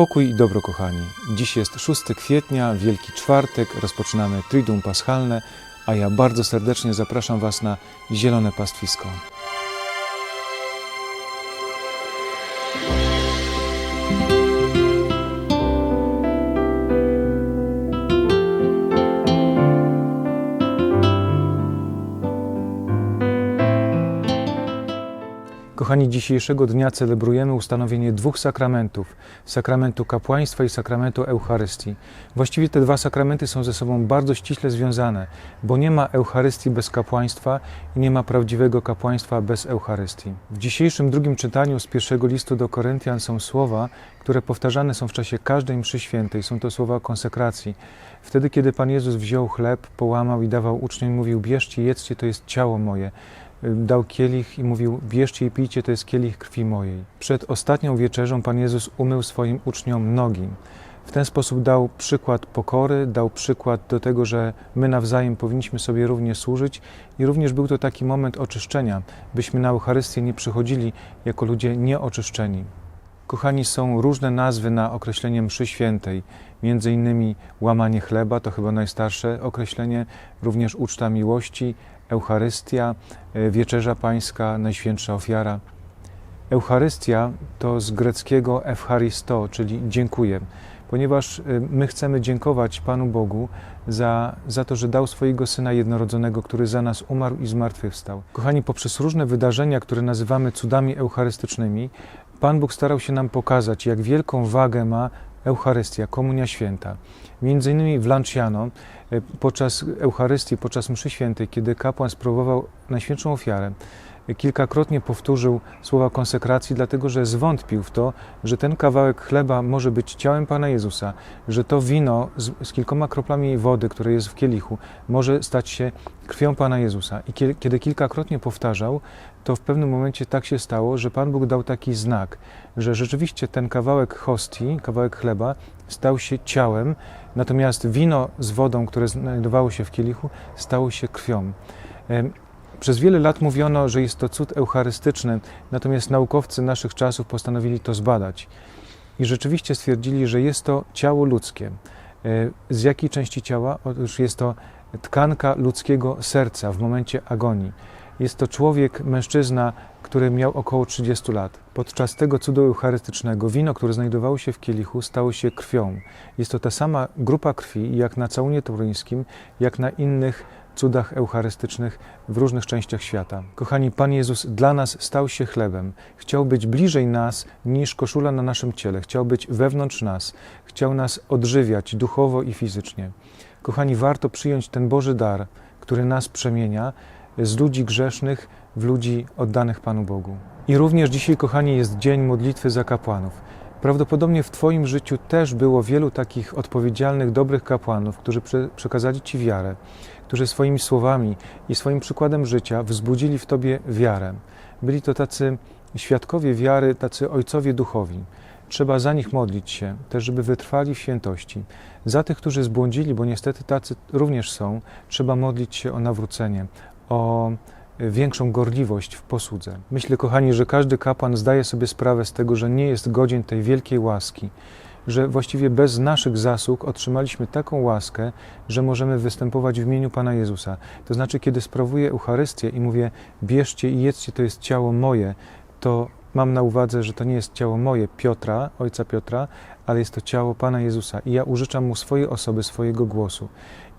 Pokój i dobro, kochani. Dziś jest 6 kwietnia, Wielki Czwartek, rozpoczynamy Triduum Paschalne, a ja bardzo serdecznie zapraszam Was na Zielone Pastwisko. Kochani, dzisiejszego dnia celebrujemy ustanowienie dwóch sakramentów: sakramentu kapłaństwa i sakramentu Eucharystii. Właściwie te dwa sakramenty są ze sobą bardzo ściśle związane, bo nie ma Eucharystii bez kapłaństwa i nie ma prawdziwego kapłaństwa bez Eucharystii. W dzisiejszym drugim czytaniu z pierwszego listu do Koryntian są słowa, które powtarzane są w czasie każdej mszy świętej. Są to słowa konsekracji. Wtedy, kiedy Pan Jezus wziął chleb, połamał i dawał uczniom, mówił: Bierzcie, jedzcie, to jest ciało moje dał kielich i mówił: Bierzcie i pijcie, to jest kielich krwi mojej. Przed ostatnią wieczerzą Pan Jezus umył swoim uczniom nogi. W ten sposób dał przykład pokory, dał przykład do tego, że my nawzajem powinniśmy sobie również służyć i również był to taki moment oczyszczenia, byśmy na Eucharystię nie przychodzili jako ludzie nieoczyszczeni. Kochani, są różne nazwy na określenie mszy świętej, między innymi łamanie chleba, to chyba najstarsze określenie, również uczta miłości, Eucharystia, e, wieczerza pańska, najświętsza ofiara. Eucharystia to z greckiego Eucharisto, czyli dziękuję, ponieważ e, my chcemy dziękować Panu Bogu za, za to, że dał swojego Syna jednorodzonego, który za nas umarł i zmartwychwstał. Kochani, poprzez różne wydarzenia, które nazywamy cudami eucharystycznymi, Pan Bóg starał się nam pokazać, jak wielką wagę ma Eucharystia, Komunia Święta. Między innymi w Lanciano, e, podczas Eucharystii, podczas mszy świętej, kiedy kapłan spróbował Najświętszą Ofiarę, kilkakrotnie powtórzył słowa konsekracji, dlatego że zwątpił w to, że ten kawałek chleba może być ciałem Pana Jezusa, że to wino z, z kilkoma kroplami wody, które jest w kielichu, może stać się krwią Pana Jezusa. I kiedy, kiedy kilkakrotnie powtarzał, to w pewnym momencie tak się stało, że Pan Bóg dał taki znak, że rzeczywiście ten kawałek hostii, kawałek chleba stał się ciałem, natomiast wino z wodą, które znajdowało się w kielichu, stało się krwią. Przez wiele lat mówiono, że jest to cud eucharystyczny, natomiast naukowcy naszych czasów postanowili to zbadać. I rzeczywiście stwierdzili, że jest to ciało ludzkie. E, z jakiej części ciała? Otóż jest to tkanka ludzkiego serca w momencie agonii. Jest to człowiek, mężczyzna, który miał około 30 lat. Podczas tego cudu eucharystycznego wino, które znajdowało się w kielichu, stało się krwią. Jest to ta sama grupa krwi, jak na całunie turyńskim, jak na innych cudach eucharystycznych w różnych częściach świata. Kochani, Pan Jezus dla nas stał się chlebem. Chciał być bliżej nas niż koszula na naszym ciele. Chciał być wewnątrz nas. Chciał nas odżywiać duchowo i fizycznie. Kochani, warto przyjąć ten Boży dar, który nas przemienia z ludzi grzesznych w ludzi oddanych Panu Bogu. I również dzisiaj, kochani, jest dzień modlitwy za kapłanów. Prawdopodobnie w Twoim życiu też było wielu takich odpowiedzialnych, dobrych kapłanów, którzy przekazali Ci wiarę, którzy swoimi słowami i swoim przykładem życia wzbudzili w Tobie wiarę. Byli to tacy świadkowie wiary, tacy ojcowie duchowi. Trzeba za nich modlić się, też żeby wytrwali w świętości. Za tych, którzy zbłądzili, bo niestety tacy również są, trzeba modlić się o nawrócenie, o większą gorliwość w posłudze. Myślę, kochani, że każdy kapłan zdaje sobie sprawę z tego, że nie jest godzien tej wielkiej łaski, że właściwie bez naszych zasług otrzymaliśmy taką łaskę, że możemy występować w imieniu Pana Jezusa. To znaczy, kiedy sprawuję Eucharystię i mówię, bierzcie i jedzcie, to jest ciało moje, to mam na uwadze, że to nie jest ciało moje, Piotra, ojca Piotra, ale jest to ciało Pana Jezusa i ja użyczam Mu swojej osoby, swojego głosu.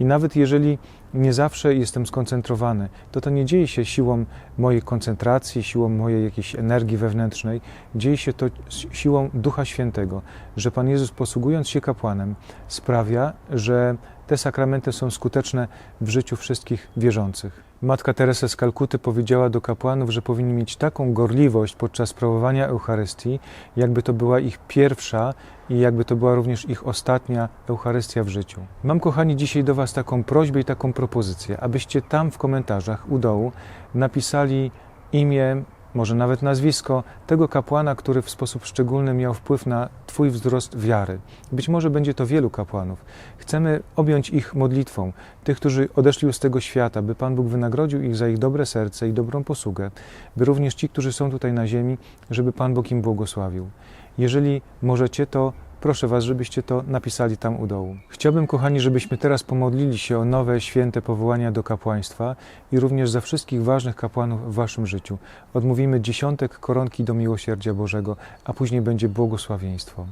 I nawet jeżeli nie zawsze jestem skoncentrowany, to to nie dzieje się siłą mojej koncentracji, siłą mojej jakiejś energii wewnętrznej, dzieje się to siłą Ducha Świętego, że Pan Jezus posługując się kapłanem sprawia, że te sakramenty są skuteczne w życiu wszystkich wierzących. Matka Teresa z Kalkuty powiedziała do kapłanów, że powinni mieć taką gorliwość podczas sprawowania Eucharystii, jakby to była ich pierwsza i jakby to była również ich ostatnia Eucharystia w życiu. Mam, kochani, dzisiaj do Was taką prośbę i taką propozycję, abyście tam w komentarzach u dołu napisali imię, może nawet nazwisko tego kapłana, który w sposób szczególny miał wpływ na Twój wzrost wiary. Być może będzie to wielu kapłanów. Chcemy objąć ich modlitwą, tych, którzy odeszli z tego świata, by Pan Bóg wynagrodził ich za ich dobre serce i dobrą posługę, by również ci, którzy są tutaj na ziemi, żeby Pan Bóg im błogosławił. Jeżeli możecie, to Proszę Was, żebyście to napisali tam u dołu. Chciałbym, kochani, żebyśmy teraz pomodlili się o nowe, święte powołania do kapłaństwa i również za wszystkich ważnych kapłanów w Waszym życiu. Odmówimy dziesiątek koronki do miłosierdzia Bożego, a później będzie błogosławieństwo.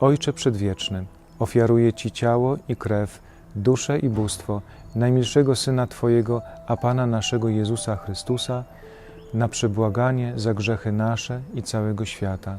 Ojcze Przedwieczny, ofiaruję Ci ciało i krew, duszę i bóstwo najmilszego Syna Twojego, a Pana naszego Jezusa Chrystusa, na przebłaganie za grzechy nasze i całego świata.